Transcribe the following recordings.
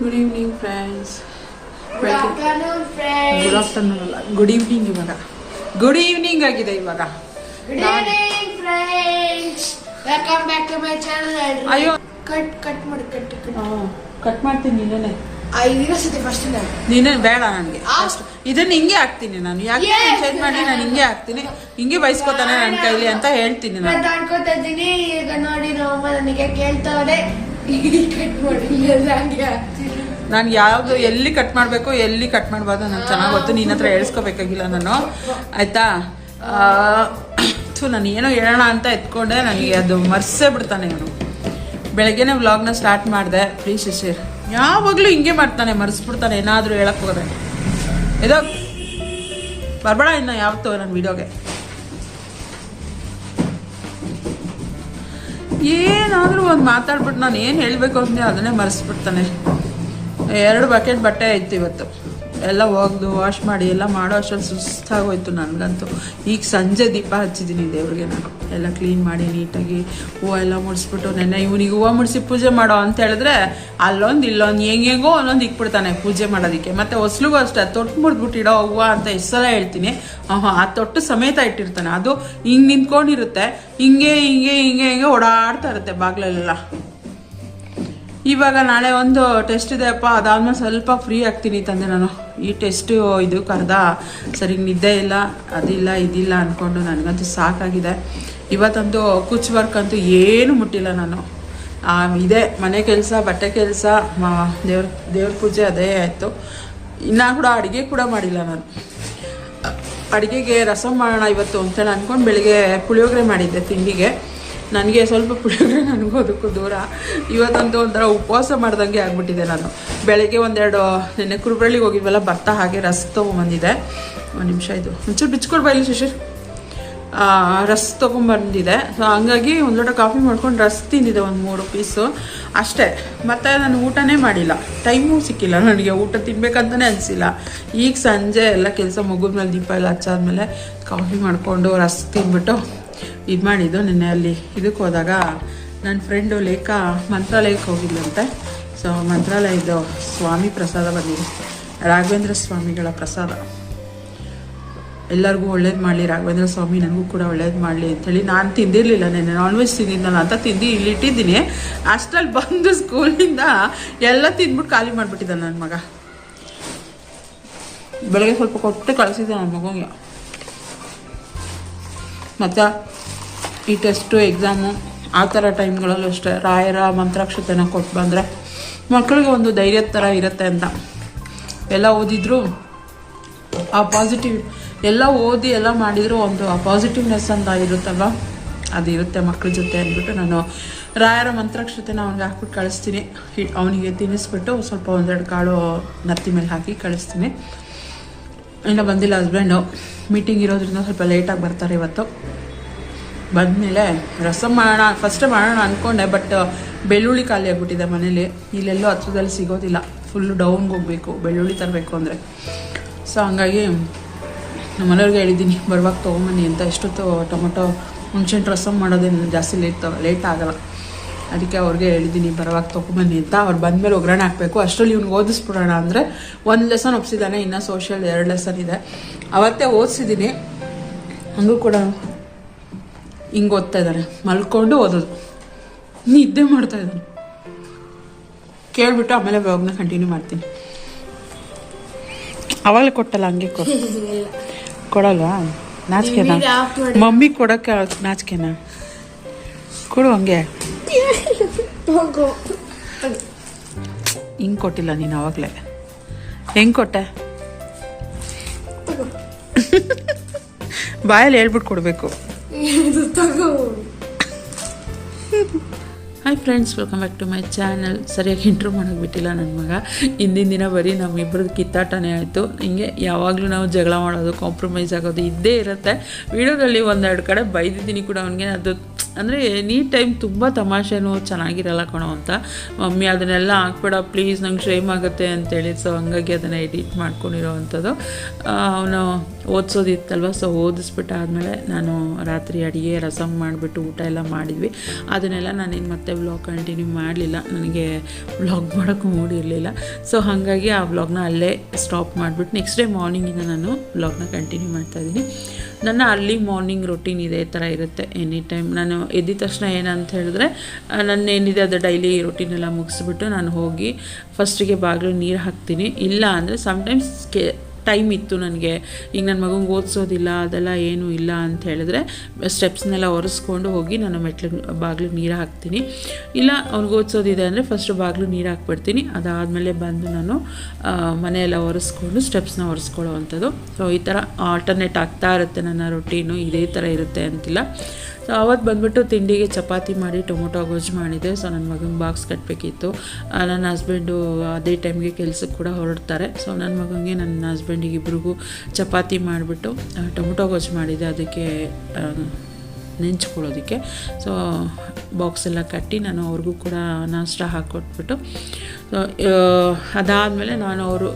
Good evening friends Good afternoon, friends. Good afternoon ಅಲ್ಲ. Good evening ಇವಾಗ. Good evening ಆಗಿದೆ ಇವಾಗ. Good evening, friends. Welcome back to my channel. ಅಯ್ಯೋ. Cut cut ಮಾಡಿ cut cut ಮಾಡ್ತೀನಿ ನೀನೇ ನಾನು ಬೇಡ ನನಗೆ. ಇದನ್ನ ಹಿಂಗೆ ಹಾಕ್ತೀನಿ ನಾನು. ಯಾಕೆ. ಚೇಂಜ್ ಮಾಡಿ ನಾನು ಹಿಂಗೆ ಹಾಕ್ತೀನಿ. ಹಿಂಗೆ ಬಯಸ್ಕೊತಾನೆ ನನ್ನ ಕೈಲಿ ಅಂತ ಹೇಳ್ತೀನಿ ನಾನು. ಅನ್ಕೋತಾ ಇದ್ದೀನಿ. ಈಗ ನೋಡಿ ನಮ್ಮ ನನಗೆ ಕೇಳ್ತಾವ್ರೆ. ಕಟ್ ಮಾಡಿ ಹಂಗೆ ನಾನು ಯಾವುದು ಎಲ್ಲಿ ಕಟ್ ಮಾಡಬೇಕು ಎಲ್ಲಿ ಕಟ್ ಮಾಡಬಾರ್ದು ನಾನು ಚೆನ್ನಾಗಿ ಗೊತ್ತು. ನಿನ್ನ ಹತ್ರ ಹೇಳ್ಸ್ಕೋಬೇಕಾಗಿಲ್ಲ ನಾನು. ಆಯಿತಾ? ಥೂ, ನಾನು ಏನೋ ಹೇಳೋಣ ಅಂತ ಎತ್ಕೊಂಡೆ. ನನಗೆ ಅದು ಮರ್ಸೇ ಬಿಡ್ತಾನೆ ಇವನು ಬೆಳಗ್ಗೆನೆ ವ್ಲಾಗ್ನ ಸ್ಟಾರ್ಟ್ ಮಾಡಿದೆ. ಪ್ಲೀಸ್ ಶಿಶಿರ್. ಯಾವಾಗಲೂ ಹಿಂಗೆ ಮಾಡ್ತಾನೆ, ಮರ್ಸ್ಬಿಡ್ತಾನೆ. ಏನಾದರೂ ಹೇಳಕ್ಕೆ ಹೋದೆ ಇದೋ ಬರಬೇಡ ಇನ್ನು ಯಾವತ್ತೂ ನನ್ನ ವಿಡಿಯೋಗೆ. ಏನಾದರೂ ಒಂದು ಮಾತಾಡ್ಬಿಟ್ಟು ನಾನು ಏನು ಹೇಳಬೇಕು ಅಂದರೆ ಅದನ್ನೇ ಮರೆಸ್ಬಿಡ್ತಾನೆ. ಎರಡು ಬಕೆಟ್ ಬಟ್ಟೆ ಇತ್ತು ಇವತ್ತು. ಎಲ್ಲ ಹೋಗ್ದು ವಾಶ್ ಮಾಡಿ, ಎಲ್ಲ ಮಾಡೋ ಅಷ್ಟರಲ್ಲಿ ಸುಸ್ತಾಗೋಯ್ತು ನನಗಂತೂ. ಈಗ ಸಂಜೆ ದೀಪ ಹಚ್ಚಿದ್ದೀನಿ ದೇವ್ರಿಗೆ ನಾನು. ಎಲ್ಲ ಕ್ಲೀನ್ ಮಾಡಿ, ನೀಟಾಗಿ ಹೂವು ಎಲ್ಲ ಮುಡಿಸ್ಬಿಟ್ಟು ನೆನ್ನೆ ಇವನಿಗೆ ಹೂವು ಮುಡಿಸಿ ಪೂಜೆ ಮಾಡೋ ಅಂತ ಹೇಳಿದ್ರೆ ಅಲ್ಲೊಂದು, ಇಲ್ಲೊಂದು, ಹೆಂಗೆಂಗೋ ಅಲ್ಲೊಂದು ಇಕ್ಬಿಡ್ತಾನೆ ಪೂಜೆ ಮಾಡೋದಕ್ಕೆ. ಮತ್ತು ಹೊಸ್ಲಿಗೂ ಅಷ್ಟೇ ತೊಟ್ಟು ಮುಡ್ಬಿಟ್ಟಿಡೋ ಹೂವು ಅಂತ ಎಷ್ಟು ಸಲ ಹೇಳ್ತೀನಿ. ಆ ತೊಟ್ಟು ಸಮೇತ ಇಟ್ಟಿರ್ತಾನೆ. ಅದು ಹಿಂಗೆ ನಿಂತ್ಕೊಂಡಿರುತ್ತೆ. ಹಿಂಗೆ ಹಿಂಗೆ ಹಿಂಗೆ ಹಿಂಗೆ ಓಡಾಡ್ತಾ ಇರುತ್ತೆ ಬಾಗ್ಲಲ್ಲೆಲ್ಲ. ಇವಾಗ ನಾಳೆ ಒಂದು ಟೆಸ್ಟ್ ಇದೆ ಅಪ್ಪ, ಅದಾದ್ಮೇಲೆ ಸ್ವಲ್ಪ ಫ್ರೀ ಆಗ್ತೀನಿ ತಂದೆ ನಾನು. ಈ ಟೆಸ್ಟು ಇದು ಕರೆದ. ಸರಿ, ನಿದ್ದೆ ಇಲ್ಲ, ಅದಿಲ್ಲ, ಇದಿಲ್ಲ ಅಂದ್ಕೊಂಡು ನನಗಂತೂ ಸಾಕಾಗಿದೆ. ಇವತ್ತಂತೂ ಕುಚ್ ವರ್ಕ್ ಅಂತೂ ಏನು ಮುಟ್ಟಿಲ್ಲ ನಾನು. ಇದೆ, ಮನೆ ಕೆಲಸ, ಬಟ್ಟೆ ಕೆಲಸ ದೇವ್ರ ದೇವ್ರ ಪೂಜೆ ಅದೇ ಆಯಿತು. ಇನ್ನೂ ಕೂಡ ಅಡುಗೆ ಕೂಡ ಮಾಡಿಲ್ಲ ನಾನು. ಅಡುಗೆಗೆ ರಸಂ ಮಾಡೋಣ ಇವತ್ತು ಅಂತೇಳಿ ಅಂದ್ಕೊಂಡು ಬೆಳಿಗ್ಗೆ ಪುಳಿಯೋಗರೆ ಮಾಡಿದ್ದೆ ತಿಂಡಿಗೆ. ನನಗೆ ಸ್ವಲ್ಪ ಪುಳಿಯೋಗರೆ ನನಗೂ ಅದಕ್ಕೂ ದೂರ. ಇವತ್ತಂತೂ ಒಂಥರ ಉಪವಾಸ ಮಾಡ್ದಂಗೆ ಆಗಿಬಿಟ್ಟಿದೆ ನಾನು. ಬೆಳಗ್ಗೆ ಒಂದೆರಡು, ನಿನ್ನೆ ಕುರುಬಳ್ಳಿಗೆ ಹೋಗಿದ್ವಲ್ಲ, ಭತ್ತ ಹಾಗೆ ರಸ್ ತೊಗೊಂಬಂದಿದೆ ಒಂದು ನಿಮಿಷ ಇದು. ಒಂಚೂರು ಬಿಚ್ಕೊಡ್ಬಾ ಇಲ್ಲಿ ಶಿಶಿರ್. ರಸ್ ತೊಗೊಂಬಂದಿದೆ. ಸೊ ಹಂಗಾಗಿ ಒಂದು ಲೋಟ ಕಾಫಿ ಮಾಡ್ಕೊಂಡು ರಸ್ ತಿಂದಿದೆ ಒಂದು ಮೂರು ಪೀಸು. ಅಷ್ಟೇ. ಮತ್ತು ನಾನು ಊಟನೇ ಮಾಡಿಲ್ಲ. ಟೈಮೂ ಸಿಕ್ಕಿಲ್ಲ ನನಗೆ. ಊಟ ತಿನ್ಬೇಕಂತಲೇ ಅನಿಸಿಲ್ಲ. ಈಗ ಸಂಜೆ ಎಲ್ಲ ಕೆಲಸ ಮುಗಿದ್ಮೇಲೆ ದೀಪ ಎಲ್ಲ ಹಚ್ಚಾದ್ಮೇಲೆ ಕಾಫಿ ಮಾಡಿಕೊಂಡು ರಸ್ ತಿಂದ್ಬಿಟ್ಟು ಇದು ಮಾಡಿದ್ದು ನಿನ್ನೆ ಅಲ್ಲಿ ಇದಕ್ಕೆ ಹೋದಾಗ ನನ್ನ ಫ್ರೆಂಡು ಲೇಖಾ ಮಂತ್ರಾಲಯಕ್ಕೆ ಹೋಗಿದ್ಲಂತೆ. ಸೊ ಮಂತ್ರಾಲಯದ ಸ್ವಾಮಿ ಪ್ರಸಾದ ಬಂದಿದೆ. ರಾಘವೇಂದ್ರ ಸ್ವಾಮಿಗಳ ಪ್ರಸಾದ. ಎಲ್ಲರಿಗೂ ಒಳ್ಳೇದು ಮಾಡಲಿ, ರಾಘವೇಂದ್ರ ಸ್ವಾಮಿ ನನಗೂ ಕೂಡ ಒಳ್ಳೇದು ಮಾಡಲಿ ಅಂಥೇಳಿ ನಾನು ತಿಂದಿರಲಿಲ್ಲ ನೆನ್ನೆ. ನಾನ್ ವೆಜ್ ತಿಂದಿದ್ದಲ್ಲ ಅಂತ ತಿಂದು ಇಲ್ಲಿ ಇಟ್ಟಿದ್ದೀನಿ. ಅಷ್ಟಲ್ಲಿ ಬಂದು ಸ್ಕೂಲಿಂದ ಎಲ್ಲ ತಿಂದ್ಬಿಟ್ಟು ಖಾಲಿ ಮಾಡಿಬಿಟ್ಟಿದ್ದ ನನ್ನ ಮಗ. ಬೆಳಗ್ಗೆ ಸ್ವಲ್ಪ ಕೊಟ್ಟು ಕಳಿಸಿದ್ದೆ ನನ್ನ ಮಗುಗೆ. ಮತ್ತು ಈ ಟೆಸ್ಟು ಎಕ್ಸಾಮು ಆ ಥರ ಟೈಮ್ಗಳಲ್ಲೂ ಅಷ್ಟೇ. ರಾಯರ ಮಂತ್ರಾಕ್ಷತೆನ ಕೊಟ್ಟು ಬಂದರೆ ಮಕ್ಕಳಿಗೆ ಒಂದು ಧೈರ್ಯ ಥರ ಇರುತ್ತೆ ಅಂತ. ಎಲ್ಲ ಓದಿದ್ರು, ಆ ಪಾಸಿಟಿವ್ ಎಲ್ಲ ಓದಿ ಎಲ್ಲ ಮಾಡಿದರೂ ಒಂದು ಆ ಪಾಸಿಟಿವ್ನೆಸ್ ಅಂತ ಇರುತ್ತಲ್ಲ ಅದು ಇರುತ್ತೆ ಮಕ್ಕಳ ಜೊತೆ ಅಂದ್ಬಿಟ್ಟು ನಾನು ರಾಯರ ಮಂತ್ರಾಕ್ಷತೆನ ಅವ್ನಿಗೆ ಹಾಕ್ಬಿಟ್ಟು ಕಳಿಸ್ತೀನಿ. ಅವನಿಗೆ ತಿನ್ನಿಸ್ಬಿಟ್ಟು ಸ್ವಲ್ಪ ಒಂದೆರಡು ಕಾಳು ನತ್ತಿ ಮೇಲೆ ಹಾಕಿ ಕಳಿಸ್ತೀನಿ. ಇನ್ನು ಬಂದಿಲ್ಲ ಹಸ್ಬೆಂಡು ಮೀಟಿಂಗ್ ಇರೋದ್ರಿಂದ ಸ್ವಲ್ಪ ಲೇಟಾಗಿ ಬರ್ತಾರೆ ಇವತ್ತು. ಬಂದಮೇಲೆ ರಸಮ್ ಮಾಡೋಣ ಫಸ್ಟ್ ಮಾಡೋಣ ಅಂದ್ಕೊಂಡೆ ಬಟ್ ಬೆಳ್ಳುಳ್ಳಿ ಖಾಲಿ ಆಗಿಬಿಟ್ಟಿದೆ ಮನೇಲಿ. ಇಲ್ಲೆಲ್ಲೋ ಹತ್ರದಲ್ಲಿ ಸಿಗೋದಿಲ್ಲ. ಫುಲ್ಲು ಡೌನ್ಗೆ ಹೋಗಬೇಕು, ಬೆಳ್ಳುಳ್ಳಿ ತರಬೇಕು ಅಂದರೆ. ಸೊ ಹಂಗಾಗಿ ನಮ್ಮ ಮನೆಯವ್ರಿಗೆ ಹೇಳಿದ್ದೀನಿ, ಬರುವಾಗ ತೊಗೊಂಬನ್ನಿ ಅಂತ. ಎಷ್ಟೊತ್ತು ಟೊಮೊಟೊ ಹುಣ್ಸೆಹಣ್ಣು ರಸಮ್ ಮಾಡೋದೇನು ಜಾಸ್ತಿ ಲೇಟ್ ಲೇಟ್ ಆಗೋಲ್ಲ. ಅದಕ್ಕೆ ಅವ್ರಿಗೆ ಹೇಳಿದ್ದೀನಿ, ಬರುವಾಗ ತೊಗೊಂಬನ್ನಿ ಅಂತ. ಅವ್ರು ಬಂದಮೇಲೆ ಒಗ್ಗರಣೆ ಹಾಕಬೇಕು. ಅಷ್ಟರಲ್ಲಿ ಇವ್ನಿಗೆ ಓದಿಸ್ಬಿಡೋಣ ಅಂದರೆ ಒಂದು ಲೆಸನ್ ಒಪ್ಸಿದ್ದಾನೆ ಇನ್ನೂ ಸೋಷಿಯಲ್ ಎರಡು ಲೆಸನ್ ಇದೆ. ಅವತ್ತೇ ಓದಿಸಿದ್ದೀನಿ. ಹಂಗೂ ಕೂಡ ಹಿಂಗೆ ಓದ್ತಾ ಇದ್ದಾರೆ ಮಲ್ಕೊಂಡು ಓದೋದು. ನಿದ್ದೆ ಮಾಡ್ತಾ ಇದ್ದಾನೆ ಕೇಳ್ಬಿಟ್ಟು ಆಮೇಲೆ ವ್ಲಾಗ್ನ ಕಂಟಿನ್ಯೂ ಮಾಡ್ತೀನಿ. ಅವಾಗಲೇ ಕೊಟ್ಟಲ್ಲ ಹಂಗೆ ಕೊಡ. ಕೊಡಲ್ವಾ? ನಾಚಿಕೆನಾ. ಮಮ್ಮಿ ಕೊಡಕ್ಕೆ ನಾಚಿಕೆನಾ? ಕೊಡು ಹಂಗೆ. ಹೋಗು. ಹಿಂಗೆ ಕೊಟ್ಟಿಲ್ಲ ನೀನು ಅವಾಗಲೇ. ಹೆಂಗೆ ಕೊಟ್ಟೆ? ಬಾಯಲ್ಲಿ ಹೇಳ್ಬಿಟ್ಟು ಕೊಡಬೇಕು. ಇದು ತಗೋ. Hi friends welcome back to my channel ಸರಿಯಾಗಿ ಇಂಟ್ರೂ ಮಾಡೋಕೆ ಬಿಟ್ಟಿಲ್ಲ ನನ್ನ ಮಗ. ಹಿಂದಿನ ದಿನ ಬರೀ ನಮ್ಮಿಬ್ಬರದ್ದು ಕಿತ್ತಾಟನೇ ಆಯಿತು. ಹಿಂಗೆ ಯಾವಾಗಲೂ ನಾವು ಜಗಳ ಮಾಡೋದು ಕಾಂಪ್ರಮೈಸ್ ಆಗೋದು ಇದ್ದೇ ಇರುತ್ತೆ. ವಿಡಿಯೋದಲ್ಲಿ ಒಂದೆರಡು ಕಡೆ ಬೈದಿದ್ದೀನಿ ಕೂಡ ಅವನಿಗೆ. ಅದು ಅಂದರೆ ಎನಿ ಟೈಮ್ ತುಂಬ ತಮಾಷೆನೂ ಚೆನ್ನಾಗಿರಲ್ಲ ಕಣೋ ಅಂತ. ಮಮ್ಮಿ ಅದನ್ನೆಲ್ಲ ಹಾಕ್ಬೇಡ ಪ್ಲೀಸ್ ನಂಗೆ ಶೇಮ್ ಆಗುತ್ತೆ ಅಂತೇಳಿ ಸೊ ಹಂಗಾಗಿ ಅದನ್ನು ಎಡಿಟ್ ಮಾಡ್ಕೊಂಡಿರೋ ಅಂಥದ್ದು. ಅವನು ಓದಿಸೋದಿತ್ತಲ್ವ ಸೊ ಓದಿಸ್ಬಿಟ್ಟು ಆದಮೇಲೆ ನಾನು ರಾತ್ರಿ ಅಡುಗೆ ರಸಮ್ ಮಾಡಿಬಿಟ್ಟು ಊಟ ಎಲ್ಲ ಮಾಡಿದ್ವಿ. ಅದನ್ನೆಲ್ಲ ನಾನೇನು ಮತ್ತೆ ವ್ಲಾಗ್ ಕಂಟಿನ್ಯೂ ಮಾಡಲಿಲ್ಲ, ನನಗೆ ವ್ಲಾಗ್ ಮಾಡೋಕ್ಕೂ ಮೂಡಿರಲಿಲ್ಲ. ಸೊ ಹಾಗಾಗಿ ಆ ವ್ಲಾಗ್ನ ಅಲ್ಲೇ ಸ್ಟಾಪ್ ಮಾಡಿಬಿಟ್ಟು ನೆಕ್ಸ್ಟ್ ಡೇ ಮಾರ್ನಿಂಗಿಂದ ನಾನು ವ್ಲಾಗ್ನ ಕಂಟಿನ್ಯೂ ಮಾಡ್ತಾಯಿದ್ದೀನಿ ನನ್ನ ಅರ್ಲಿ ಮಾರ್ನಿಂಗ್ ರೊಟೀನ್ ಇದೇ ಥರ ಇರುತ್ತೆ ಎನಿ ಟೈಮ್. ನಾನು ಎದ್ದಿದ ತಕ್ಷಣ ಏನಂತ ಹೇಳಿದ್ರೆ ನನ್ನ ಏನಿದೆ ಅದು ಡೈಲಿ ರೊಟೀನೆಲ್ಲ ಮುಗಿಸ್ಬಿಟ್ಟು ನಾನು ಹೋಗಿ ಫಸ್ಟಿಗೆ ಬಾಗಿಲು ನೀರು ಹಾಕ್ತೀನಿ. ಇಲ್ಲ ಅಂದರೆ ಸಮ್ಟೈಮ್ಸ್ ಕೆ ಟೈಮ್ ಇತ್ತು ನನಗೆ. ಈಗ ನನ್ನ ಮಗಂಗೆ ಓದಿಸೋದಿಲ್ಲ, ಅದೆಲ್ಲ ಏನೂ ಇಲ್ಲ ಅಂತ ಹೇಳಿದ್ರೆ ಸ್ಟೆಪ್ಸ್ನೆಲ್ಲ ಒರೆಸ್ಕೊಂಡು ಹೋಗಿ ನಾನು ಮೆಟ್ಲಿಗೆ ಬಾಗಿಲು ನೀರು ಹಾಕ್ತೀನಿ. ಇಲ್ಲ, ಅವ್ನಿಗೆ ಓದಿಸೋದಿದೆ ಅಂದರೆ ಫಸ್ಟು ಬಾಗಿಲು ನೀರು ಹಾಕ್ಬಿಡ್ತೀನಿ. ಅದಾದಮೇಲೆ ಬಂದು ನಾನು ಮನೆಯೆಲ್ಲ ಒರೆಸ್ಕೊಂಡು ಸ್ಟೆಪ್ಸ್ನ ಒರೆಸ್ಕೊಳ್ಳೋ ಅಂಥದ್ದು ಸೊ ಈ ಥರ ಆಲ್ಟರ್ನೇಟ್ ಆಗ್ತಾ ಇರುತ್ತೆ ನನ್ನ ರೊಟೀನು ಇದೇ ಥರ ಇರುತ್ತೆ ಅಂತಿಲ್ಲ. ಸೊ ಅವತ್ತು ಬಂದ್ಬಿಟ್ಟು ತಿಂಡಿಗೆ ಚಪಾತಿ ಮಾಡಿ ಟೊಮೊಟೊ ಗೊಜ್ಜು ಮಾಡಿದೆ. ಸೊ ನನ್ನ ಮಗನ ಬಾಕ್ಸ್ ಕಟ್ಟಬೇಕಿತ್ತು ನನ್ನ ಹಸ್ಬೆಂಡು ಅದೇ ಟೈಮ್ಗೆ ಕೆಲ್ಸಕ್ಕೆ ಕೂಡ ಹೊರಡ್ತಾರೆ. ಸೊ ನನ್ನ ಮಗನಿಗೆ ನನ್ನ ಹಸ್ಬೆಂಡಿಗೆ ಇಬ್ರಿಗೂ ಚಪಾತಿ ಮಾಡಿಬಿಟ್ಟು ಟೊಮೊಟೊ ಗೊಜ್ಜು ಮಾಡಿದೆ. ಅದಕ್ಕೆ ನೆಂಚ್ಕೊಳ್ಳೋದಕ್ಕೆ. ಸೊ ಬಾಕ್ಸ್ ಎಲ್ಲ ಕಟ್ಟಿ ನಾನು ಅವ್ರಿಗೂ ಕೂಡ ನಾಷ್ಟ ಹಾಕ್ಕೊಟ್ಬಿಟ್ಟು ಅದಾದಮೇಲೆ ನಾನು ಅವರು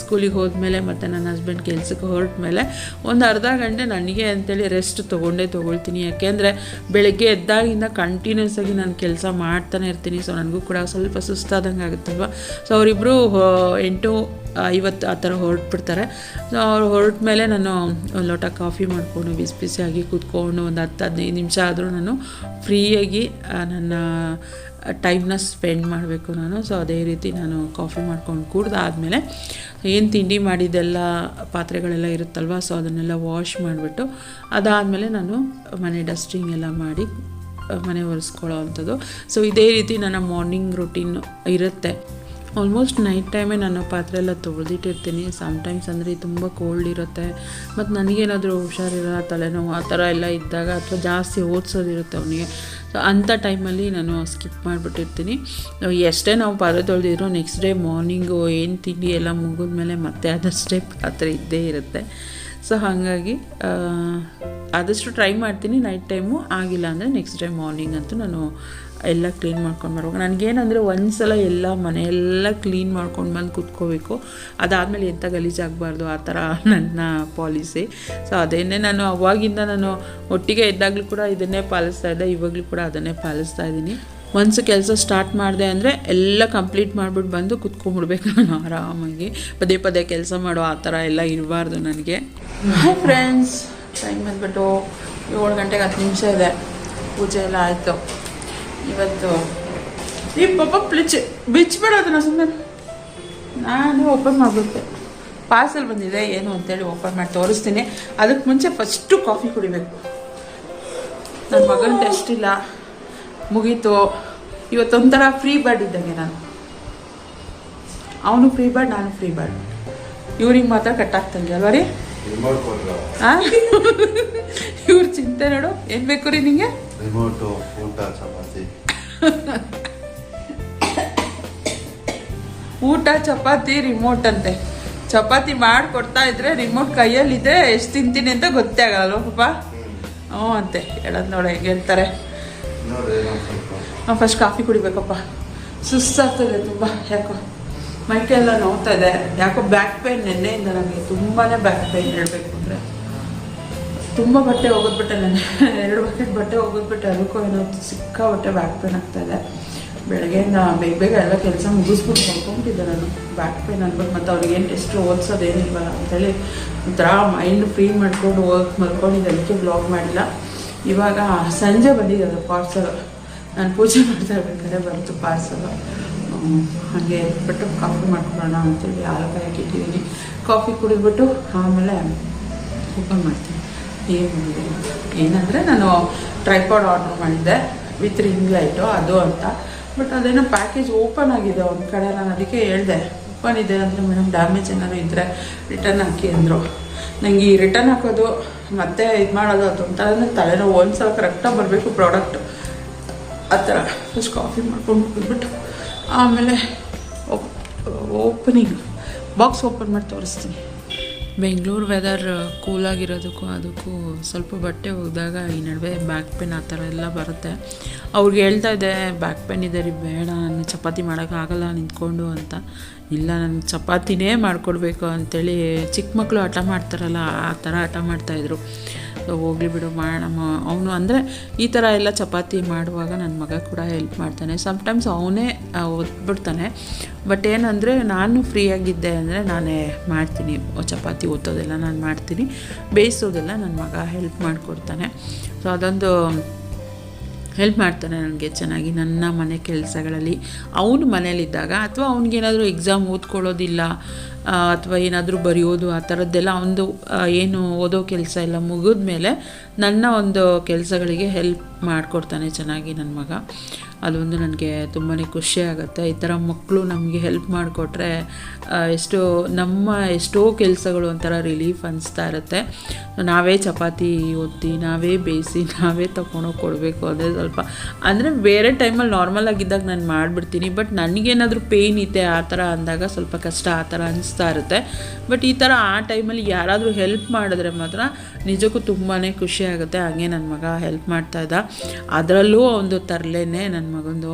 ಸ್ಕೂಲಿಗೆ ಹೋದ್ಮೇಲೆ ಮತ್ತು ನನ್ನ ಹಸ್ಬೆಂಡ್ ಕೆಲಸಕ್ಕೆ ಹೊರಟ ಮೇಲೆ ಒಂದು ಅರ್ಧ ಗಂಟೆ ನನಗೆ ಅಂತೇಳಿ ರೆಸ್ಟ್ ತೊಗೊಂಡೇ ತೊಗೊಳ್ತೀನಿ. ಯಾಕೆಂದರೆ ಬೆಳಗ್ಗೆ ಎದ್ದಾಗಿಂದ ಕಂಟಿನ್ಯೂಸ್ ಆಗಿ ನಾನು ಕೆಲಸ ಮಾಡ್ತಾನೆ ಇರ್ತೀನಿ. ಸೊ ನನಗೂ ಕೂಡ ಸ್ವಲ್ಪ ಸುಸ್ತಾದಂಗೆ ಆಗುತ್ತಲ್ವ? ಸೊ ಅವರಿಬ್ಬರು ಎಂಟು ಐವತ್ತು ಆ ಥರ ಹೊರಟ್ಬಿಡ್ತಾರೆ. ಸೊ ಅವ್ರು ಹೊರಟ ಮೇಲೆ ನಾನು ಒಂದು ಲೋಟ ಕಾಫಿ ಮಾಡಿಕೊಂಡು ಬಿಸಿ ಬಿಸಿಯಾಗಿ ಕೂತ್ಕೊಂಡು ಒಂದು ಹತ್ತು ಹದಿನೈದು ನಿಮಿಷ ಆದರೂ ನಾನು ಫ್ರೀಯಾಗಿ ನನ್ನ ಟೈಮ್ನ ಸ್ಪೆಂಡ್ ಮಾಡಬೇಕು ನಾನು. ಸೊ ಅದೇ ರೀತಿ ನಾನು ಕಾಫಿ ಮಾಡ್ಕೊಂಡು ಕುಡ್ದಾದಮೇಲೆ ಏನು ತಿಂಡಿ ಮಾಡಿದ್ದೆಲ್ಲ ಪಾತ್ರೆಗಳೆಲ್ಲ ಇರುತ್ತಲ್ವ ಸೊ ಅದನ್ನೆಲ್ಲ ವಾಶ್ ಮಾಡಿಬಿಟ್ಟು ಅದಾದಮೇಲೆ ನಾನು ಮನೆ ಡಸ್ಟಿಂಗ್ ಎಲ್ಲ ಮಾಡಿ, ಮನೆ ಒರೆಸ್ಕೊಳ್ಳೋ ಅಂಥದ್ದು. ಸೊ ಇದೇ ರೀತಿ ನನ್ನ ಮಾರ್ನಿಂಗ್ ರೊಟೀನ್ ಇರುತ್ತೆ. ಆಲ್ಮೋಸ್ಟ್ ನೈಟ್ ಟೈಮೇ ನಾನು ಪಾತ್ರೆ ಎಲ್ಲ ತೊಳೆದಿಟ್ಟಿರ್ತೀನಿ. ಸಮ್ಟೈಮ್ಸ್ ಅಂದರೆ ತುಂಬ ಕೋಲ್ಡ್ ಇರುತ್ತೆ. ಮತ್ತು ನನಗೇನಾದರೂ ಹುಷಾರಿರೋ ತಲೆನೋವು ಆ ಥರ ಎಲ್ಲ ಇದ್ದಾಗ ಅಥವಾ ಜಾಸ್ತಿ ಓದಿಸೋದಿರುತ್ತೆ ಅವನಿಗೆ. ಸೊ ಅಂಥ ಟೈಮಲ್ಲಿ ನಾನು ಸ್ಕಿಪ್ ಮಾಡಿಬಿಟ್ಟಿರ್ತೀನಿ. ಎಷ್ಟೇ ನಾವು ಪಾತ್ರೆ ತೊಳೆದಿದ್ರು ನೆಕ್ಸ್ಟ್ ಡೇ ಮಾರ್ನಿಂಗು ಏನು ತಿಂಡಿ ಎಲ್ಲ ಮುಗಿದ್ಮೇಲೆ ಮತ್ತೆ ಅದಷ್ಟೇ ಪಾತ್ರೆ ಇದ್ದೇ ಇರುತ್ತೆ. ಸೊ ಹಾಗಾಗಿ ಆದಷ್ಟು ಟ್ರೈ ಮಾಡ್ತೀನಿ. ನೈಟ್ ಟೈಮು ಆಗಿಲ್ಲ ಅಂದರೆ ನೆಕ್ಸ್ಟ್ ಡೇ ಮಾರ್ನಿಂಗ್ ಅಂತೂ ನಾನು ಎಲ್ಲ ಕ್ಲೀನ್ ಮಾಡ್ಕೊಂಡು ಬರುವಾಗ ನನಗೇನಂದರೆ ಒಂದು ಸಲ ಎಲ್ಲ ಮನೆಯೆಲ್ಲ ಕ್ಲೀನ್ ಮಾಡ್ಕೊಂಡು ಬಂದು ಕೂತ್ಕೋಬೇಕು. ಅದಾದಮೇಲೆ ಎಂಥ ಗಲೀಜಾಗಬಾರ್ದು ಆ ಥರ ನನ್ನ ಪಾಲಿಸಿ ಸೊ ಅದನ್ನೇ ನಾನು ಅವಾಗಿಂದ ನಾನು ಒಟ್ಟಿಗೆ ಇದ್ದಾಗಲೂ ಕೂಡ ಇದನ್ನೇ ಪಾಲಿಸ್ತಾ ಇದ್ದೆ. ಇವಾಗಲೂ ಕೂಡ ಅದನ್ನೇ ಪಾಲಿಸ್ತಾ ಇದ್ದೀನಿ. ಒನ್ಸ್ ಕೆಲಸ ಸ್ಟಾರ್ಟ್ ಮಾಡಿದೆ ಅಂದರೆ ಎಲ್ಲ ಕಂಪ್ಲೀಟ್ ಮಾಡಿಬಿಟ್ಟು ಬಂದು ಕುತ್ಕೊಂಡ್ಬಿಡ್ಬೇಕು ನಾನು ಆರಾಮಾಗಿ. ಪದೇ ಪದೇ ಕೆಲಸ ಮಾಡೋ ಆ ಥರ ಎಲ್ಲ ಇರಬಾರ್ದು ನನಗೆ. ಹಾಯ್ ಫ್ರೆಂಡ್ಸ್ ಟೈಮ್ ಬಂದ್ಬಿಟ್ಟು ಏಳು ಗಂಟೆಗೆ ಹತ್ತು ನಿಮಿಷ ಇದೆ. ಪೂಜೆ ಎಲ್ಲ ಆಯಿತು. ಇವತ್ತು. ಈ ಪಾಪ ಪ್ಲಿಚ್ ಬಿಚ್ಬೇಡ ಅದನ್ನ ಸುಮ್ಮನೆ ನಾನು ಓಪನ್ ಮಾಡಿಬಿಟ್ಟೆ. ಪಾರ್ಸಲ್ ಬಂದಿದೆ, ಏನು ಅಂತೇಳಿ ಓಪನ್ ಮಾಡಿ ತೋರಿಸ್ತೀನಿ. ಅದಕ್ಕೆ ಮುಂಚೆ ಫಸ್ಟು ಕಾಫಿ ಕುಡಿಬೇಕು. ನನ್ನ ಮಗನ ಟೆಸ್ಟ್ ಇಲ್ಲ. ಮುಗೀತು. ಇವತ್ತೊಂಥರ ಫ್ರೀ ಬರ್ಡ್ ಇದ್ದಂಗೆ ನಾನು. ಅವನು ಫ್ರೀ ಬರ್ಡ್ ನಾನು ಫ್ರೀ ಬರ್ಡ್ ಇವ್ರಿಗೆ ಮಾತ್ರ ಕಟ್ಟಾಗ್ತಂಗೆ ಅಲ್ವಾ ರೀ? ಇವ್ರ ಚಿಂತೆ ನೋಡು. ಏನ್ ಬೇಕು ರೀ ನಿಂಗೆ? ರಿಮೋಟು ಊಟ ಚಪಾತಿ. ಊಟ ಚಪಾತಿ ರಿಮೋಟ್ ಅಂತೆ. ಚಪಾತಿ ಮಾಡಿ ಕೊಡ್ತಾ ಇದ್ರೆ ರಿಮೋಟ್ ಕೈಯಲ್ಲಿದ್ರೆ ಎಷ್ಟು ತಿಂತೀನಿ ಅಂತ ಗೊತ್ತೇ ಆಗಲ್ಲ ಪಾಪ ಹ್ಞೂ ಅಂತೆ. ಹೇಳೋದು ನೋಡಿ ಹೆಂಗೆ ಹೇಳ್ತಾರೆ. ಫಸ್ಟ್ ಕಾಫಿ ಕುಡಿಬೇಕಪ್ಪ. ಸುಸ್ತಾಗ್ತದೆ ತುಂಬ ಯಾಕೋ. ಮೈಕೆ ಎಲ್ಲ ನೋವ್ತಾ ಇದೆ. ಯಾಕೋ ಬ್ಯಾಕ್ ಪೇನ್ ನೆನ್ನೆಯಿಂದ ನನಗೆ ತುಂಬಾ ಬ್ಯಾಕ್ ಪೇನ್ ಹೇಳಬೇಕು ಅಂದರೆ. ತುಂಬ ಬಟ್ಟೆ ಹೋಗೋದ್ಬಿಟ್ಟೆ ನಾನು ಎರಡು ಬಕೆಟ್ ಬಟ್ಟೆ ಹೋಗೋದ್ಬಿಟ್ಟೆ ಅದಕ್ಕೂ ಏನೋ ಸಿಕ್ಕಾಬಟ್ಟೆ ಬ್ಯಾಕ್ ಪೇನ್ ಆಗ್ತಾ ಇದೆ. ಬೆಳಗ್ಗೆಯಿಂದ ಬೇಗ ಬೇಗ ಎಲ್ಲ ಕೆಲಸ ಮುಗಿಸ್ಬಿಟ್ಟು ಮಲ್ಕೊಂಬಿಟ್ಟಿದ್ದೆ ನಾನು. ಬ್ಯಾಕ್ ಪೇನ್ ಅನ್ಬಿಟ್ಟು ಮತ್ತು ಅವ್ರಿಗೆ ಏನು ಟೆಸ್ಟ್ ಓದಿಸೋದೇನಿಲ್ವಲ್ಲ ಅಂತೇಳಿ ಒಂಥರ ಮೈಂಡ್ ಫ್ರೀ ಮಾಡ್ಕೊಂಡು ವರ್ಕ್ ಮಲ್ಕೊಂಡಿದ್ದೆ. ಅದಕ್ಕೆ ಬ್ಲಾಗ್ ಮಾಡಿಲ್ಲ. ಇವಾಗ ಸಂಜೆ ಬಂದಿದೆ ಅದು ಪಾರ್ಸಲ್ ನಾನು ಪೂಜೆ ಮಾಡ್ತಾ ಇರ್ಬೇಕಾದ್ರೆ ಬಂತು ಪಾರ್ಸಲು ಹಾಗೆ ಬಿಟ್ಟು ಕಾಫಿ ಮಾಡ್ಕೊಳ್ಳೋಣ ಅಂತೇಳಿ ಹಾಲು ಹಾಕಿಟ್ಟಿದ್ದೀನಿ. ಕಾಫಿ ಕುಡಿದ್ಬಿಟ್ಟು ಆಮೇಲೆ ಓಪನ್ ಮಾಡ್ತೀನಿ. ಏನು ಏನಂದರೆ ನಾನು ಟ್ರೈಪಾಡ್ ಆರ್ಡ್ರ್ ಮಾಡಿದ್ದೆ. ವಿತ್ ರಿಂಗ್ ಲೈಟು, ಅದು ಅಂತ. ಬಟ್ ಅದೇನೋ ಪ್ಯಾಕೇಜ್ ಓಪನ್ ಆಗಿದೆ ಒಂದು ಕಡೆ. ನಾನು ಅದಕ್ಕೆ ಹೇಳಿದೆ, ಓಪನ್ ಇದೆ ಅಂದರೆ ಮೇಡಮ್ ಡ್ಯಾಮೇಜ್ ಏನಾದ್ರು ಇದ್ದರೆ ರಿಟರ್ನ್ ಹಾಕಿ ಅಂದರು. ನನಗೆ ಈ ರಿಟರ್ನ್ ಹಾಕೋದು ಮತ್ತೆ ಇದು ಮಾಡೋದು ಅದು ಒಂಥರ ತಲೆನೋವು. ಒಂದು ಸಲ ಕರೆಕ್ಟಾಗಿ ಬರಬೇಕು ಪ್ರಾಡಕ್ಟ್ ಆ ಥರ. ಫಸ್ಟ್ ಕಾಫಿ ಮಾಡ್ಕೊಂಡು ಕುಡಿದ್ಬಿಟ್ಟು ಆಮೇಲೆ ಓಪನಿಂಗ್ ಬಾಕ್ಸ್ ಓಪನ್ ಮಾಡಿ ತೋರಿಸ್ತೀನಿ. ಬೆಂಗಳೂರು ವೆದರ್ ಕೂಲಾಗಿರೋದಕ್ಕೂ ಅದಕ್ಕೂ ಸ್ವಲ್ಪ ಬಟ್ಟೆ ಒಗೆದಾಗ ಈ ನಡುವೆ ಬ್ಯಾಕ್ ಪೇನ್ ಆ ಥರ ಎಲ್ಲ ಬರುತ್ತೆ. ಅವ್ರಿಗೆ ಹೇಳ್ತಾ ಇದ್ದೆ ಬ್ಯಾಕ್ ಪೇನ್ ಇದೆ ರೀ, ಬೇಡ, ನಾನು ಚಪಾತಿ ಮಾಡೋಕ್ಕಾಗಲ್ಲ ನಿಂತ್ಕೊಂಡು ಅಂತ. ಇಲ್ಲ, ನಾನು ಚಪಾತಿನೇ ಮಾಡಿಕೊಡ್ಬೇಕು ಅಂಥೇಳಿ ಚಿಕ್ಕ ಮಕ್ಕಳು ಹಠ ಮಾಡ್ತಾರಲ್ಲ, ಆ ಥರ ಹಠ ಮಾಡ್ತಾಯಿದ್ರು ಹೋಗ್ಲಿ ಬಿಡು ಮಾಡಮ್ಮ ಅವನು ಅಂದರೆ ಈ ಥರ ಎಲ್ಲ ಚಪಾತಿ ಮಾಡುವಾಗ ನನ್ನ ಮಗ ಕೂಡ ಹೆಲ್ಪ್ ಮಾಡ್ತಾನೆ. ಸಮ್ಟೈಮ್ಸ್ ಅವನೇ ಒದ್ಬಿಡ್ತಾನೆ. ಬಟ್ ಏನಂದರೆ ನಾನು ಫ್ರೀಯಾಗಿದ್ದೆ ಅಂದರೆ ನಾನೇ ಮಾಡ್ತೀನಿ. ಚಪಾತಿ ಒತ್ತೋದೆಲ್ಲ ನಾನು ಮಾಡ್ತೀನಿ. ಬೇಯಿಸೋದೆಲ್ಲ ನನ್ನ ಮಗ ಹೆಲ್ಪ್ ಮಾಡಿಕೊಡ್ತಾನೆ. ಸೊ ಅದೊಂದು ಹೆಲ್ಪ್ ಮಾಡ್ತಾನೆ ನನಗೆ ಚೆನ್ನಾಗಿ ನನ್ನ ಮನೆ ಕೆಲಸಗಳಲ್ಲಿ. ಅವನು ಮನೇಲಿದ್ದಾಗ ಅಥವಾ ಅವ್ನಿಗೇನಾದರೂ ಎಕ್ಸಾಮ್ ಓದ್ಕೊಳ್ಳೋದಿಲ್ಲ ಅಥವಾ ಏನಾದರೂ ಬರೆಯೋದು, ಆ ಥರದ್ದೆಲ್ಲ ಅವನದು ಏನು ಓದೋ ಕೆಲಸ ಎಲ್ಲ ಮುಗಿದ ಮೇಲೆ ನನ್ನ ಒಂದು ಕೆಲಸಗಳಿಗೆ ಹೆಲ್ಪ್ ಮಾಡಿಕೊಡ್ತಾನೆ ಚೆನ್ನಾಗಿ ನನ್ನ ಮಗ. ಅದೊಂದು ನನಗೆ ತುಂಬಾ ಖುಷಿ ಆಗುತ್ತೆ. ಈ ಥರ ಮಕ್ಕಳು ನಮಗೆ ಹೆಲ್ಪ್ ಮಾಡಿಕೊಟ್ರೆ ಎಷ್ಟೋ ನಮ್ಮ ಎಷ್ಟೋ ಕೆಲಸಗಳು ಒಂಥರ ರಿಲೀಫ್ ಅನಿಸ್ತಾ ಇರುತ್ತೆ. ನಾವೇ ಚಪಾತಿ ಒತ್ತಿ, ನಾವೇ ಬೇಯಿಸಿ, ನಾವೇ ತೊಗೊಂಡೋಗಿ ಕೊಡಬೇಕು. ಅಂದರೆ ಸ್ವಲ್ಪ, ಅಂದರೆ ಬೇರೆ ಟೈಮಲ್ಲಿ ನಾರ್ಮಲ್ ಆಗಿದ್ದಾಗ ನಾನು ಮಾಡಿಬಿಡ್ತೀನಿ ಬಟ್ ನನಗೇನಾದರೂ ಪೇಯ್ನ್ ಇದೆ, ಆ ಥರ ಅಂದಾಗ ಸ್ವಲ್ಪ ಕಷ್ಟ, ಆ ಥರ ಅನಿಸ್ತಾ ಇರುತ್ತೆ. ಬಟ್ ಈ ಥರ ಆ ಟೈಮಲ್ಲಿ ಯಾರಾದರೂ ಹೆಲ್ಪ್ ಮಾಡಿದ್ರೆ ಮಾತ್ರ ನಿಜಕ್ಕೂ ತುಂಬಾ ಖುಷಿ ಆಗುತ್ತೆ. ಹಾಗೆ ನನ್ನ ಮಗ ಹೆಲ್ಪ್ ಮಾಡ್ತಾ ಇದ್ದ. ಅದರಲ್ಲೂ ಒಂದು ತರಲೇ ನನ್ನ ಮಗಂದು.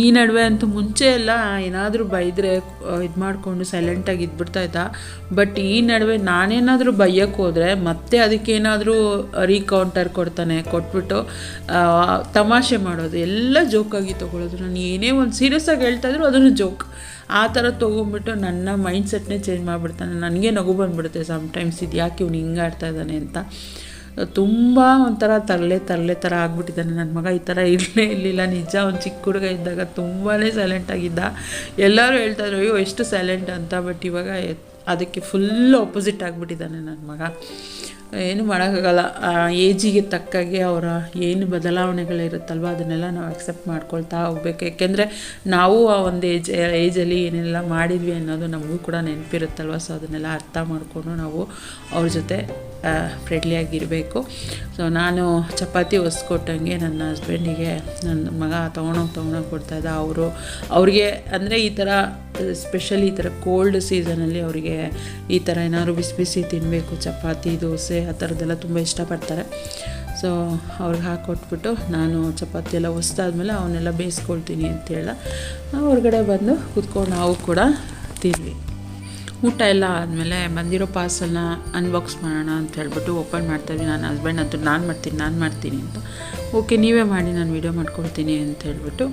ಈ ನಡುವೆ ಅಂತೂ ಮುಂಚೆ ಎಲ್ಲ ಏನಾದರೂ ಬೈದರೆ, ಇದು ಮಾಡಿಕೊಂಡು ಸೈಲೆಂಟಾಗಿ ಇದ್ಬಿಡ್ತಾ ಇದ್ದ. ಬಟ್ ಈ ನಡುವೆ ನಾನೇನಾದರೂ ಬೈಯಕ್ಕೆ ಹೋದರೆ ಮತ್ತೆ ಅದಕ್ಕೇನಾದರೂ ರೀಕೌಂಟರ್ ಕೊಡ್ತಾನೆ, ಕೊಟ್ಬಿಟ್ಟು ತಮಾಷೆ ಮಾಡೋದು. ಎಲ್ಲ ಜೋಕಾಗಿ ತೊಗೊಳೋದು. ನಾನು ಏನೇ ಒಂದು ಸೀರಿಯಸ್ಸಾಗಿ ಹೇಳ್ತಾ ಇದ್ರು ಅದನ್ನು ಜೋಕ್ ಆ ಥರ ತೊಗೊಂಬಿಟ್ಟು ನನ್ನ ಮೈಂಡ್ ಸೆಟ್ನೇ ಚೇಂಜ್ ಮಾಡಿಬಿಡ್ತಾನೆ. ನನಗೆ ನಗು ಬಂದುಬಿಡುತ್ತೆ ಸಮ್ಟೈಮ್ಸ್ ಇದು ಯಾಕೆ ಇವ್ನು ಹಿಂಗೆ ಆಡ್ತಾ ಇದ್ದಾನೆ ಅಂತ. ತುಂಬ ಒಂಥರ ತರಲೆ ತರಲೆ ಥರ ಆಗ್ಬಿಟ್ಟಿದ್ದಾನೆ ನನ್ನ ಮಗ. ಈ ಥರ ಇರಲೇ ಇರಲಿಲ್ಲ. ನಿಜ ಒಂದು ಚಿಕ್ಕ ಹುಡುಗ ಇದ್ದಾಗ ತುಂಬಾ ಸೈಲೆಂಟ್ ಆಗಿದ್ದ. ಎಲ್ಲರೂ ಹೇಳ್ತಾಯಿದ್ರು ಅಯ್ಯೋ, ಎಷ್ಟು ಸೈಲೆಂಟ್ ಅಂತ. ಬಟ್ ಇವಾಗ ಅದಕ್ಕೆ ಫುಲ್ ಆಪೋಸಿಟ್ ಆಗಿಬಿಟ್ಟಿದ್ದಾನೆ ನನ್ನ ಮಗ. ಏನು ಮಾಡೋಕ್ಕಾಗಲ್ಲ. ಆ ಏಜಿಗೆ ತಕ್ಕಾಗೆ ಅವರ ಏನು ಬದಲಾವಣೆಗಳಿರುತ್ತಲ್ವ ಅದನ್ನೆಲ್ಲ ನಾವು ಅಕ್ಸೆಪ್ಟ್ ಮಾಡ್ಕೊಳ್ತಾ ಹೋಗ್ಬೇಕು. ಯಾಕೆಂದರೆ ನಾವು ಆ ಒಂದು ಏಜ್ ಏಜಲ್ಲಿ ಏನೆಲ್ಲ ಮಾಡಿದ್ವಿ ಅನ್ನೋದು ನಮಗೂ ಕೂಡ ನೆನಪಿರುತ್ತಲ್ವ. ಸೊ ಅದನ್ನೆಲ್ಲ ಅರ್ಥ ಮಾಡಿಕೊಂಡು ನಾವು ಅವ್ರ ಜೊತೆ ಫ್ರೆಂಡ್ಲಿಯಾಗಿರಬೇಕು ಸೊ ನಾನು ಚಪಾತಿ ಹೊಸ್ಕೊಟ್ಟಂಗೆ ನನ್ನ ಹಸ್ಬೆಂಡಿಗೆ ನನ್ನ ಮಗ ತೊಗೊಂಡೋಗಿ ತೊಗೊಂಡೋಗಿ ಕೊಡ್ತಾಯಿದ್ದ ಅವರು, ಅವ್ರಿಗೆ ಅಂದರೆ ಈ ಥರ ಸ್ಪೆಷಲಿ ಈ ಥರ ಕೋಲ್ಡ್ ಸೀಸನಲ್ಲಿ ಅವರಿಗೆ ಈ ಥರ ಏನಾದ್ರು ಬಿಸಿ ಬಿಸಿ ತಿನ್ನಬೇಕು ಚಪಾತಿ, ದೋಸೆ ಆ ಥರದ್ದೆಲ್ಲ ತುಂಬ ಇಷ್ಟಪಡ್ತಾರೆ. ಸೊ ಅವ್ರಿಗೆ ಹಾಕ್ಕೊಟ್ಬಿಟ್ಟು ನಾನು ಚಪಾತಿ ಎಲ್ಲ ಹೊಸ್ದಾದ್ಮೇಲೆ ಅವನ್ನೆಲ್ಲ ಬೇಯಿಸ್ಕೊಳ್ತೀನಿ ಅಂತೇಳ ಹೊರಗಡೆ ಬಂದು ಕುತ್ಕೊಂಡು ನಾವು ಕೂಡ ತಿಂದ್ವಿ. ಊಟ ಎಲ್ಲ ಆದಮೇಲೆ ಬಂದಿರೋ ಪಾರ್ಸಲ್ನ ಅನ್ಬಾಕ್ಸ್ ಮಾಡೋಣ ಅಂತ ಹೇಳ್ಬಿಟ್ಟು ಓಪನ್ ಮಾಡ್ತಾಯಿದ್ವಿ ನನ್ನ ಹಸ್ಬೆಂಡ್ ಅಂತೂ ನಾನು ಮಾಡ್ತೀನಿ ನಾನು ಮಾಡ್ತೀನಿ ಅಂತ. ಓಕೆ ನೀವೇ ಮಾಡಿ, ನಾನು ವೀಡಿಯೋ ಮಾಡ್ಕೊಳ್ತೀನಿ ಅಂತ ಹೇಳ್ಬಿಟ್ಟು.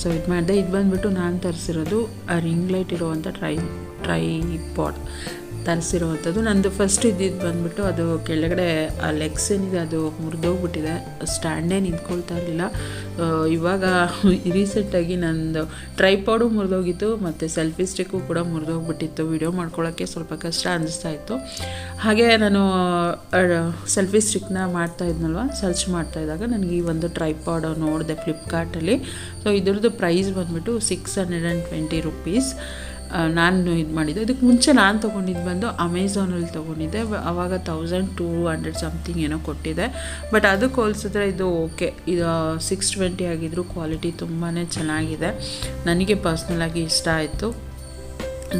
ಸೊ ಇದು ಮಾಡಿದೆ, ಇದು ಬಂದುಬಿಟ್ಟು ನಾನು ತರಿಸಿರೋದು ರಿಂಗ್ ಲೈಟ್ ಇರುವಂಥ ಟ್ರೈ ಟ್ರೈ ಪಾಡ್ ತರಿಸಿರುವಂಥದ್ದು ನಂದು ಫಸ್ಟ್ ಇದ್ದಿದ್ದು ಬಂದುಬಿಟ್ಟು ಅದು ಕೆಳಗಡೆ ಆ ಲೆಗ್ಸ್ ಏನಿದೆ ಅದು ಮುರಿದೋಗ್ಬಿಟ್ಟಿದೆ. ಸ್ಟ್ಯಾಂಡೇ ನಿಂತ್ಕೊಳ್ತಾ ಇರಲಿಲ್ಲ. ಇವಾಗ ರೀಸೆಂಟಾಗಿ ನಂದು ಟ್ರೈಪಾಡು ಮುರಿದೋಗಿತ್ತು, ಮತ್ತು ಸೆಲ್ಫಿ ಸ್ಟಿಕ್ಕು ಕೂಡ ಮುರಿದೋಗ್ಬಿಟ್ಟಿತ್ತು. ವಿಡಿಯೋ ಮಾಡ್ಕೊಳ್ಳೋಕ್ಕೆ ಸ್ವಲ್ಪ ಕಷ್ಟ ಅನ್ನಿಸ್ತಾ ಇತ್ತು. ಹಾಗೆ ನಾನು ಸೆಲ್ಫಿ ಸ್ಟಿಕ್ನ ಮಾಡ್ತಾ ಇದ್ನಲ್ವ? ಸರ್ಚ್ ಮಾಡ್ತಾ ಇದ್ದಾಗ ನನಗೆ ಈ ಒಂದು ಟ್ರೈಪಾಡ್ ನೋಡಿದೆ ಫ್ಲಿಪ್ಕಾರ್ಟಲ್ಲಿ ಸೊ ಇದ್ರದ್ದು ಪ್ರೈಸ್ ಬಂದುಬಿಟ್ಟು six hundred and twenty rupees ನಾನು ಇದು ಮಾಡಿದ್ದೆ. ಇದಕ್ಕೆ ಮುಂಚೆ ನಾನು ತೊಗೊಂಡಿದ್ದು ಬಂದು ಅಮೆಝಾನಲ್ಲಿ ತೊಗೊಂಡಿದ್ದೆ. ಆವಾಗ ತೌಸಂಡ್ ಟೂ ಹಂಡ್ರೆಡ್ ಸಮಥಿಂಗ್ ಏನೋ ಕೊಟ್ಟಿದೆ. ಬಟ್ ಅದಕ್ಕೆ ಹೋಲಿಸಿದ್ರೆ ಇದು ಓಕೆ. ಇದು ಸಿಕ್ಸ್ ಟ್ವೆಂಟಿ ಆಗಿದ್ರು ಕ್ವಾಲಿಟಿ ತುಂಬಾ ಚೆನ್ನಾಗಿದೆ. ನನಗೆ ಪರ್ಸ್ನಲಾಗಿ ಇಷ್ಟ ಆಯಿತು.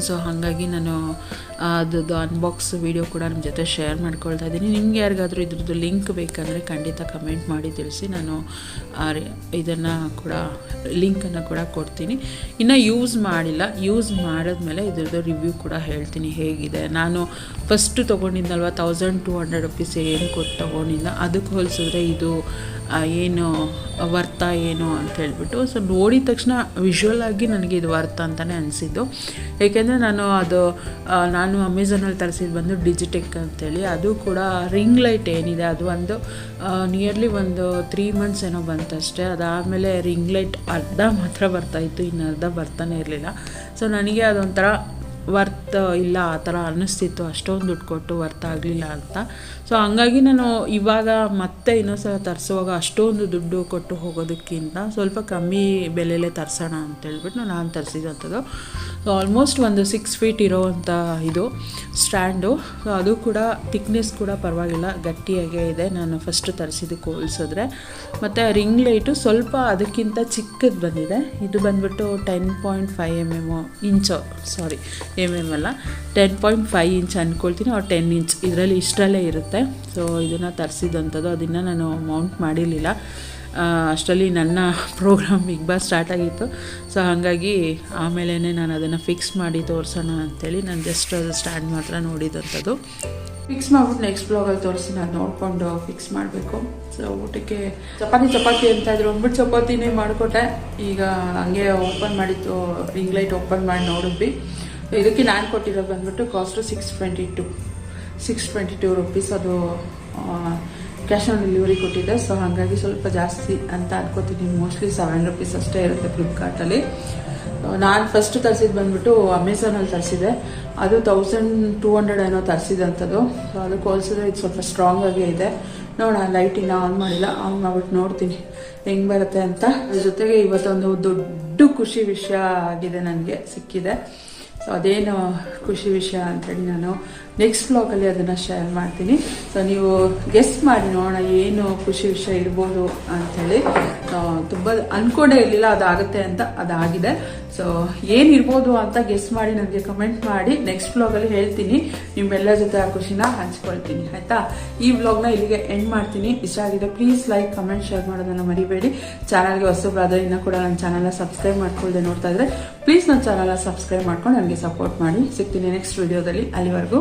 ಸೊ ಹಾಗಾಗಿ ನಾನು ಅದ್ರದ್ದು ಅನ್ಬಾಕ್ಸ್ ವೀಡಿಯೋ ಕೂಡ ನಿಮ್ಮ ಜೊತೆ ಶೇರ್ ಮಾಡ್ಕೊಳ್ತಾ ಇದ್ದೀನಿ. ನಿಮ್ಗೆ ಯಾರಿಗಾದರೂ ಇದ್ರದ್ದು ಲಿಂಕ್ ಬೇಕಂದರೆ ಖಂಡಿತ ಕಮೆಂಟ್ ಮಾಡಿ ತಿಳಿಸಿ. ನಾನು ಇದನ್ನು ಕೂಡ ಲಿಂಕನ್ನು ಕೂಡ ಕೊಡ್ತೀನಿ. ಇನ್ನು ಯೂಸ್ ಮಾಡಿಲ್ಲ. ಯೂಸ್ ಮಾಡಿದ್ಮೇಲೆ ಇದ್ರದ್ದು ರಿವ್ಯೂ ಕೂಡ ಹೇಳ್ತೀನಿ ಹೇಗಿದೆ. ನಾನು ಫಸ್ಟು ತೊಗೊಂಡಿದ್ದಲ್ವ ತೌಸಂಡ್ ಟು ಹಂಡ್ರೆಡ್ ರುಪೀಸ್ ಏನು ಕೊಟ್ಟು ತೊಗೊಂಡಿಲ್ಲ. ಅದಕ್ಕೆ ಹೋಲಿಸಿದ್ರೆ ಇದು ಏನು ವರ್ತ ಏನು ಅಂತ ಹೇಳ್ಬಿಟ್ಟು. ಸೊ ನೋಡಿದ ತಕ್ಷಣ ವಿಷುವಲ್ ಆಗಿ ನನಗೆ ಇದು ವರ್ತ ಅಂತಲೇ ಅನಿಸಿದ್ದು. ಏಕೆಂದರೆ ನಾನು ಅದು ಆ, ನಾನು ಅಮೆಝಾನಲ್ಲಿ ತರಿಸಿದ್ದು ಬಂದು ಡಿಜಿಟೆಕ್ ಅಂತೇಳಿ, ಅದು ಕೂಡ ರಿಂಗ್ ಲೈಟ್ ಏನಿದೆ, ಅದು ಒಂದು ನಿಯರ್ಲಿ ಒಂದು ತ್ರೀ ಮಂತ್ಸ್ ಏನೋ ಬಂತಷ್ಟೇ. ಅದಾದಮೇಲೆ ರಿಂಗ್ ಲೈಟ್ ಅರ್ಧ ಮಾತ್ರ ಬರ್ತಾಯಿತ್ತು ಇನ್ನು ಅರ್ಧ ಬರ್ತಾನೆ ಇರಲಿಲ್ಲ. ಸೊ ನನಗೆ ಅದೊಂಥರ ವರ್ತ್ ಇಲ್ಲ, ಆ ಥರ ಅನ್ನಿಸ್ತಿತ್ತು. ಅಷ್ಟೊಂದು ದುಡ್ಡು ಕೊಟ್ಟು ವರ್ತ್ ಆಗಲಿಲ್ಲ ಅಂತ. ಸೊ ಹಂಗಾಗಿ ನಾನು ಇವಾಗ ಮತ್ತೆ ಇನ್ನೊಂದ್ಸಲ ತರಿಸುವಾಗ ಅಷ್ಟೊಂದು ದುಡ್ಡು ಕೊಟ್ಟು ಹೋಗೋದಕ್ಕಿಂತ ಸ್ವಲ್ಪ ಕಮ್ಮಿ ಬೆಲೆಯಲ್ಲೇ ತರಿಸೋಣ ಅಂತೇಳ್ಬಿಟ್ಟು ನಾನು ತರಿಸಿದಂಥದ್ದು. ಆಲ್ಮೋಸ್ಟ್ ಒಂದು ಸಿಕ್ಸ್ ಫೀಟ್ ಇರೋವಂಥ ಇದು ಸ್ಟ್ಯಾಂಡು ಅದು ಕೂಡ ಥಿಕ್ನೆಸ್ ಕೂಡ ಪರವಾಗಿಲ್ಲ, ಗಟ್ಟಿಯಾಗೇ ಇದೆ. ನಾನು ಫಸ್ಟ್ ತರಿಸಿದ್ದಕ್ಕೆ ಹೋಲಿಸಿದ್ರೆ ಮತ್ತು ರಿಂಗ್ ಲೈಟು ಸ್ವಲ್ಪ ಅದಕ್ಕಿಂತ ಚಿಕ್ಕದು ಬಂದಿದೆ. ಇದು ಬಂದುಬಿಟ್ಟು ten point five M M inch sorry M M ಅಲ್ಲ. ಟೆನ್ ಪಾಯಿಂಟ್ ಫೈವ್ ಇಂಚ್ ಅಂದ್ಕೊಳ್ತೀನಿ ಅವ್ರು ಟೆನ್ ಇಂಚ್ ಇದರಲ್ಲಿ ಇಷ್ಟರಲ್ಲೇ ಇರುತ್ತೆ. ಸೊ ಇದನ್ನು ತರಿಸಿದಂಥದ್ದು. ಅದನ್ನು ನಾನು ಮೌಂಟ್ ಮಾಡಿರಲಿಲ್ಲ. ಅಷ್ಟರಲ್ಲಿ ನನ್ನ ಪ್ರೋಗ್ರಾಮ್ ಬಿಗ್ ಬಾಸ್ ಸ್ಟಾರ್ಟ್ ಆಗಿತ್ತು. ಸೊ ಹಾಗಾಗಿ ಆಮೇಲೆ ನಾನು ಅದನ್ನು ಫಿಕ್ಸ್ ಮಾಡಿ ತೋರಿಸೋಣ ಅಂಥೇಳಿ ನಾನು ಜಸ್ಟ್ ಅದು ಸ್ಟ್ಯಾಂಡ್ ಮಾತ್ರ ನೋಡಿದಂಥದ್ದು. ಫಿಕ್ಸ್ ಮಾಡ್ಬಿಟ್ಟು ನೆಕ್ಸ್ಟ್ ಬ್ಲಾಗಲ್ಲಿ ತೋರಿಸಿ ನಾನು ನೋಡಿಕೊಂಡು ಫಿಕ್ಸ್ ಮಾಡಬೇಕು. ಸೊ ಊಟಕ್ಕೆ ಚಪಾತಿ ಚಪಾತಿ ಅಂತ ಇದ್ರು. ಒಂದ್ಬಿಟ್ಟು ಚಪಾತಿನೇ ಮಾಡಿಕೊಟ್ಟೆ. ಈಗ ಹಂಗೆ ಓಪನ್ ಮಾಡಿತ್ತು ರಿಂಗ್ ಲೈಟ್ ಓಪನ್ ಮಾಡಿ ನೋಡಿದ್ವಿ. ಇದಕ್ಕೆ ನಾನು ಕೊಟ್ಟಿರೋ ಬಂದ್ಬಿಟ್ಟು cost six twenty two six twenty two rupees ಅದು ಕ್ಯಾಶ್ ಆನ್ ಡೆಲಿವರಿ ಕೊಟ್ಟಿದ್ದೆ. ಸೊ ಹಾಗಾಗಿ ಸ್ವಲ್ಪ ಜಾಸ್ತಿ ಅಂತ ಅನ್ಕೋತೀನಿ. ಮೋಸ್ಟ್ಲಿ ಸೆವೆನ್ ರುಪೀಸ್ ಅಷ್ಟೇ ಇರುತ್ತೆ ಫ್ಲಿಪ್ಕಾರ್ಟಲ್ಲಿ ನಾನು ಫಸ್ಟ್ ತರಿಸಿದ್ದು ಬಂದ್ಬಿಟ್ಟು ಅಮೆಝಾನಲ್ಲಿ ತರಿಸಿದೆ ಅದು ತೌಸಂಡ್ ಟೂ ಹಂಡ್ರೆಡ್ ಏನೋ ತರಿಸಿದಂಥದ್ದು ಸೊ ಅದಕ್ಕೆ ಹೋಲಿಸಿದ್ರೆ ಇದು ಸ್ವಲ್ಪ ಸ್ಟ್ರಾಂಗ್ ಆಗಿ ಇದೆ. ನೋಡೋಣ ಲೈಟಿನ ಆನ್ ಮಾಡಿಲ್ಲ. ಆನ್ ಮಾಡ್ಬಿಟ್ಟು ನೋಡ್ತೀನಿ. ಹೆಂಗೆ ಬರುತ್ತೆ ಅಂತ. ಅದ್ರ ಜೊತೆಗೆ ಇವತ್ತೊಂದು ದೊಡ್ಡ ಖುಷಿ ವಿಷಯ ಆಗಿದೆ ನನಗೆ. ಸಿಕ್ಕಿದೆ. ಸೊ ಅದೇನು ಖುಷಿ ವಿಷಯ ಅಂತೇಳಿ ನಾನು ನೆಕ್ಸ್ಟ್ ಬ್ಲಾಗಲ್ಲಿ ಅದನ್ನು ಶೇರ್ ಮಾಡ್ತೀನಿ. ಸೊ ನೀವು ಗೆಸ್ಟ್ ಮಾಡಿ ನೋಡೋಣ ಏನು ಖುಷಿ ವಿಷಯ ಇರ್ಬೋದು ಅಂಥೇಳಿ ತುಂಬ ಅಂದ್ಕೊಂಡೇ ಇರಲಿಲ್ಲ, ಅದಾಗುತ್ತೆ ಅಂತ ಅದಾಗಿದೆ. ಸೊ ಏನಿರ್ಬೋದು ಅಂತ ಗೆಸ್ ಮಾಡಿ ನನಗೆ ಕಮೆಂಟ್ ಮಾಡಿ. ನೆಕ್ಸ್ಟ್ ಬ್ಲಾಗಲ್ಲಿ ಹೇಳ್ತೀನಿ. ನಿಮ್ಮೆಲ್ಲ ಜೊತೆ ಆ ಖುಷಿನ ಹಂಚ್ಕೊಳ್ತೀನಿ. ಆಯಿತಾ? ಈ ಬ್ಲಾಗ್ನ ಇಲ್ಲಿಗೆ ಎಂಡ್ ಮಾಡ್ತೀನಿ. ಇಷ್ಟ ಆಗಿದೆ ಪ್ಲೀಸ್ ಲೈಕ್ ಕಮೆಂಟ್ ಶೇರ್ ಮಾಡೋದನ್ನು ಮರಿಬೇಡಿ. ಚಾನಲ್ಗೆ ಹೊಸಬ್ರಾದ್ರೆ ಇನ್ನೂ ಕೂಡ ನನ್ನ ಚಾನಲ್ನ ಸಬ್ಸ್ಕ್ರೈಬ್ ಮಾಡ್ಕೊಳ್ಳದೆ ನೋಡ್ತಾ ಇದ್ರೆ ಪ್ಲೀಸ್ ನನ್ನ ಚಾನಲ್ನ ಸಬ್ಸ್ಕ್ರೈಬ್ ಮಾಡ್ಕೊಂಡು ನನಗೆ ಸಪೋರ್ಟ್ ಮಾಡಿ. ಸಿಗ್ತೀನಿ ನೆಕ್ಸ್ಟ್ ವಿಡಿಯೋದಲ್ಲಿ ಅಲ್ಲಿವರೆಗೂ.